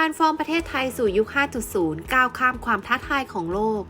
ทานฟอร์มประเทศไทยสู่ยุค 5.0 ก้าวข้ามความท้าทายของโลก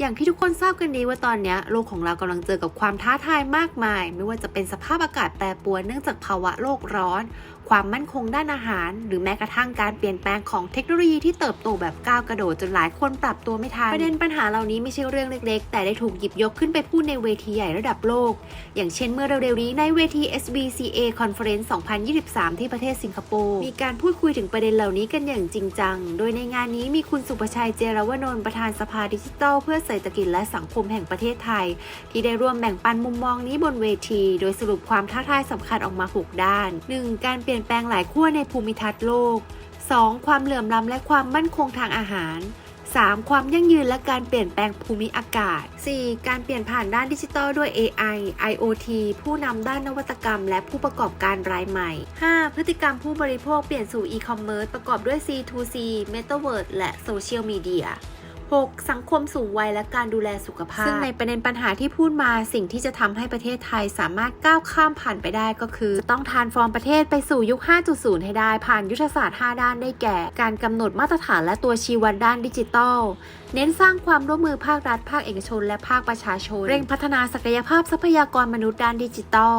อย่างที่ทุกคนทราบกันดีว่าตอนเนี้ยโลกของเรากำลังเจอกับความท้าทายมากมาย ไม่ว่าจะเป็นสภาพอากาศแปรปรวนเนื่องจากภาวะโลกร้อน ความมั่นคงด้านอาหาร หรือแม้กระทั่งการเปลี่ยนแปลงของเทคโนโลยีที่เติบโตแบบก้าวกระโดดจนหลายคนปรับตัวไม่ทันประเด็นปัญหาเหล่านี้ไม่ใช่เรื่องเล็กๆ แต่ได้ถูกหยิบยกขึ้นไปพูดในเวทีใหญ่ระดับโลก อย่างเช่นเมื่อเร็วๆนี้ในเวที SBCA Conference 2023 ที่ประเทศสิงคโปร์มีการพูดคุยถึงประเด็นเหล่านี้กันอย่างจริงจัง โดยในงานนี้มีคุณสุประชัยเจรวนนท์ประธานสภาดิจิทัลเพื่อเศรษฐกิจและสังคมแห่งประเทศไทย ที่ได้ร่วมแบ่งปันมุมมองนี้บนเวที โดยสรุปความท้าทายสำคัญออกมา 6 ด้าน 1. การเปลี่ยนแปลงหลายขั้วในภูมิทัศน์โลก 2. ความเหลื่อมล้ำและความมั่นคงทางอาหาร 3. ความยั่งยืนและการเปลี่ยนแปลงภูมิอากาศ 4. การเปลี่ยนผ่านด้านดิจิทัลด้วย AI IoT ผู้นำด้านนวัตกรรม และผู้ประกอบการรายใหม่ 5. พฤติกรรมผู้บริโภคเปลี่ยนสู่ e-commerce ประกอบด้วย C2C Metaverse และ Social Media 6. สังคมสูงวัยและการดูแลสุขภาพ ซึ่งในประเด็นปัญหาที่พูดมาสิ่งที่จะทำให้ประเทศไทยสามารถก้าวข้ามผ่านไปได้ก็คือ ต้องทานฟอร์มประเทศไปสู่ยุค 5.0 ให้ได้ผ่านยุทธศาสตร์ 5 ด้านได้แก่ การกำหนดมาตรฐานและตัวชี้วัดด้านดิจิทัลเน้นสร้างความร่วมมือภาครัฐ ภาคเอกชน และภาคประชาชน เร่งพัฒนาศักยภาพทรัพยากรมนุษย์ด้านดิจิทัล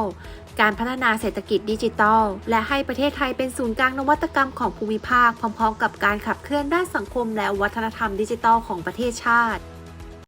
การพัฒนาเศรษฐกิจดิจิทัล และให้ประเทศไทยเป็นศูนย์กลางนวัตกรรมของภูมิภาค พร้อมๆ กับการขับเคลื่อนด้านสังคมและวัฒนธรรมดิจิทัลของประเทศชาติ